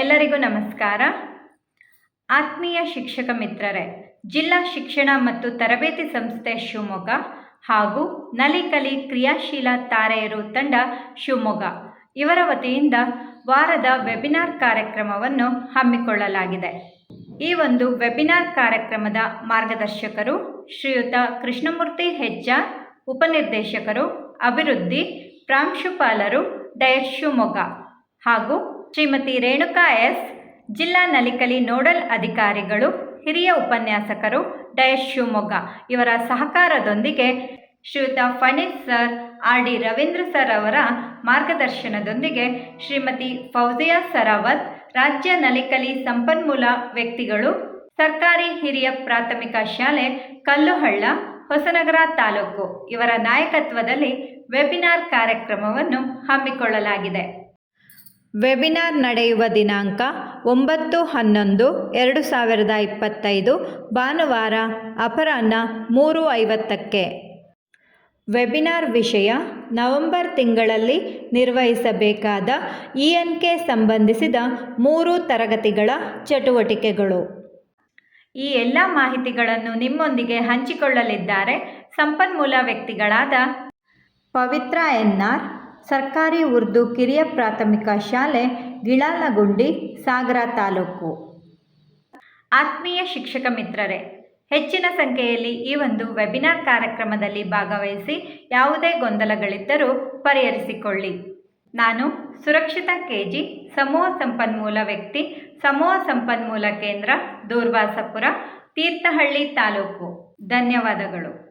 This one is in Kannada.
ಎಲ್ಲರಿಗೂ ನಮಸ್ಕಾರ. ಆತ್ಮೀಯ ಶಿಕ್ಷಕ ಮಿತ್ರರೇ, ಜಿಲ್ಲಾ ಶಿಕ್ಷಣ ಮತ್ತು ತರಬೇತಿ ಸಂಸ್ಥೆ ಶಿವಮೊಗ್ಗ ಹಾಗೂ ನಲಿಕಲಿ ಕ್ರಿಯಾಶೀಲ ತಾರೆಯರು ತಂಡ ಶಿವಮೊಗ್ಗ ಇವರ ವತಿಯಿಂದ ವಾರದ ವೆಬಿನಾರ್ ಕಾರ್ಯಕ್ರಮವನ್ನು ಹಮ್ಮಿಕೊಳ್ಳಲಾಗಿದೆ. ಈ ಒಂದು ವೆಬಿನಾರ್ ಕಾರ್ಯಕ್ರಮದ ಮಾರ್ಗದರ್ಶಕರು ಶ್ರೀಯುತ ಕೃಷ್ಣಮೂರ್ತಿ ಹೆಜ್ಜಾರ್, ಉಪನಿರ್ದೇಶಕರು ಅಭಿವೃದ್ಧಿ ಪ್ರಾಂಶುಪಾಲರು ಡಯಟ್ ಶಿವಮೊಗ್ಗ ಹಾಗೂ ಶ್ರೀಮತಿ ರೇಣುಕಾ ಎಸ್, ಜಿಲ್ಲಾ ನಲಿಕಲಿ ನೋಡಲ್ ಅಧಿಕಾರಿಗಳು, ಹಿರಿಯ ಉಪನ್ಯಾಸಕರು ಡಯಸ್ ಶಿವಮೊಗ್ಗ. ಇವರ ಸಹಕಾರದೊಂದಿಗೆ ಶ್ರೀಯುತ Phanish sir, R D Ravindra sir ಅವರ ಮಾರ್ಗದರ್ಶನದೊಂದಿಗೆ ಶ್ರೀಮತಿ ಫೌಜಿಯಾ ಸರಾವತ್, ರಾಜ್ಯ ನಲಿಕಲಿ ಸಂಪನ್ಮೂಲ ವ್ಯಕ್ತಿಗಳು, ಸರ್ಕಾರಿ ಹಿರಿಯ ಪ್ರಾಥಮಿಕ ಶಾಲೆ ಕಲ್ಲುಹಳ್ಳ, ಹೊಸನಗರ ತಾಲೂಕು. ಇವರ ನಾಯಕತ್ವದಲ್ಲಿ ವೆಬಿನಾರ್ ಕಾರ್ಯಕ್ರಮವನ್ನು ಹಮ್ಮಿಕೊಳ್ಳಲಾಗಿದೆ. ವೆಬಿನಾರ್ ನಡೆಯುವ ದಿನಾಂಕ ಒಂಬತ್ತು ಹನ್ನೊಂದು ಎರಡು ಸಾವಿರದ ಇಪ್ಪತ್ತೈದು ಭಾನುವಾರ ಅಪರಾಹ್ನ ಮೂರು ಐವತ್ತಕ್ಕೆ. ವೆಬಿನಾರ್ ವಿಷಯ ನವೆಂಬರ್ ತಿಂಗಳಲ್ಲಿ ನಿರ್ವಹಿಸಬೇಕಾದ ಇ ಎನ್ ಕೆ ಸಂಬಂಧಿಸಿದ ಮೂರು ತರಗತಿಗಳ ಚಟುವಟಿಕೆಗಳು. ಈ ಎಲ್ಲ ಮಾಹಿತಿಗಳನ್ನು ನಿಮ್ಮೊಂದಿಗೆ ಹಂಚಿಕೊಳ್ಳಲಿದ್ದಾರೆ. ಸಂಪನ್ಮೂಲ ವ್ಯಕ್ತಿಗಳಾದ ಪವಿತ್ರ ಎನ್ ಆರ್ ಸರ್ಕಾರಿ ಉರ್ದು ಕಿರಿಯ ಪ್ರಾಥಮಿಕ ಶಾಲೆ ಗಿಳಾಲಗುಂಡಿ ಸಾಗರ ತಾಲೂಕು. ಆತ್ಮೀಯ ಶಿಕ್ಷಕ ಮಿತ್ರರೇ, ಹೆಚ್ಚಿನ ಸಂಖ್ಯೆಯಲ್ಲಿ ಈ ಒಂದು ವೆಬಿನಾರ್ ಕಾರ್ಯಕ್ರಮದಲ್ಲಿ ಭಾಗವಹಿಸಿ ಯಾವುದೇ ಗೊಂದಲಗಳಿದ್ದರೂ ಪರಿಹರಿಸಿಕೊಳ್ಳಿ. ನಾನು ಸುರಕ್ಷಿತ ಕೆಜಿ ಸಮೂಹ ಸಂಪನ್ಮೂಲ ವ್ಯಕ್ತಿ, ಸಮೂಹ ಸಂಪನ್ಮೂಲ ಕೇಂದ್ರ, ದೂರ್ವಾಸಪುರ, ತೀರ್ಥಹಳ್ಳಿ ತಾಲೂಕು. ಧನ್ಯವಾದಗಳು.